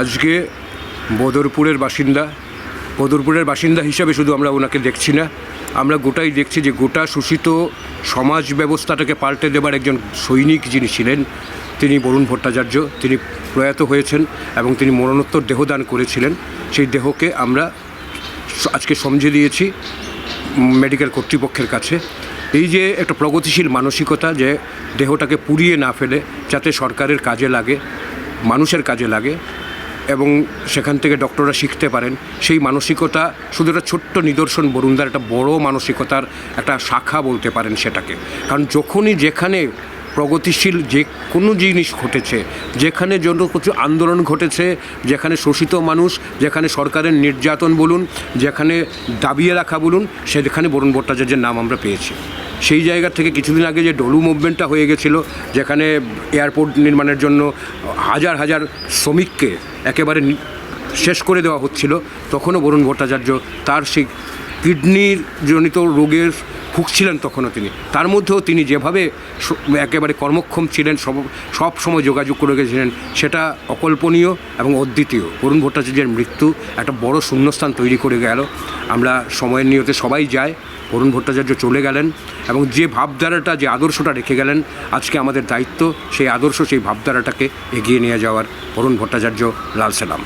আজকে বদরপুরের বাসিন্দা বদরপুরের বাসিন্দা হিসাবে শুধু আমরা ওনাকে দেখছি না, আমরা গোটাই দেখছি যে গোটা শোষিত সমাজ ব্যবস্থাটাকে পাল্টে দেবার একজন সৈনিক যিনি ছিলেন, তিনি বরুণ ভট্টাচার্য, তিনি প্রয়াত হয়েছেন এবং তিনি মরণোত্তর দেহদান করেছিলেন। সেই দেহকে আমরা আজকে সমঝে দিয়েছি মেডিকেল কর্তৃপক্ষের কাছে। এই যে একটা প্রগতিশীল মানসিকতা যে দেহটাকে পুড়িয়ে না ফেলে, যাতে সরকারের কাজে লাগে, মানুষের কাজে লাগে এবং সেখান থেকে ডক্টররা শিখতে পারেন। সেই মানসিকতা শুধু একটা ছোট্ট নিদর্শন বরুণদার একটা বড় মানসিকতার একটা শাখা বলতে পারেন সেটাকে। কারণ যখনই যেখানে প্রগতিশীল যে কোনো জিনিস ঘটেছে, যেখানে জন্য কিছু আন্দোলন ঘটেছে, যেখানে শোষিত মানুষ, যেখানে সরকারের নির্যাতন বলুন, যেখানে দাবিয়ে রাখা বলুন, সেখানে বরুণ ভট্টাচার্যের নাম আমরা পেয়েছি। সেই জায়গা থেকে কিছুদিন আগে যে ডলু মুভমেন্টটা হয়ে গেছিল, যেখানে এয়ারপোর্ট নির্মাণের জন্য হাজার হাজার শ্রমিককে একেবারে শেষ করে দেওয়া হচ্ছিল, তখনও বরুণ ভট্টাচার্য তার সেই কিডনির জনিত রোগের ভুগছিলেন তখনও তিনি। তার মধ্যেও তিনি যেভাবে একেবারে কর্মক্ষম ছিলেন, সব সব সময় যোগাযোগ করে গেছিলেন, সেটা অকল্পনীয় এবং অদ্বিতীয়। বরুণ ভট্টাচার্যের মৃত্যু একটা বড় শূন্যস্থান তৈরি করে গেল। আমরা সময়ের নিয়তে সবাই যায় বরুণ ভট্টাচার্য চলে গেলেন এবং যে ভাবধারাটা, যে আদর্শটা রেখে গেলেন, আজকে আমাদের দায়িত্ব সেই আদর্শ, সেই ভাবধারাটাকে এগিয়ে নিয়ে যাওয়ার বরুণ ভট্টাচার্য লাল সালাম।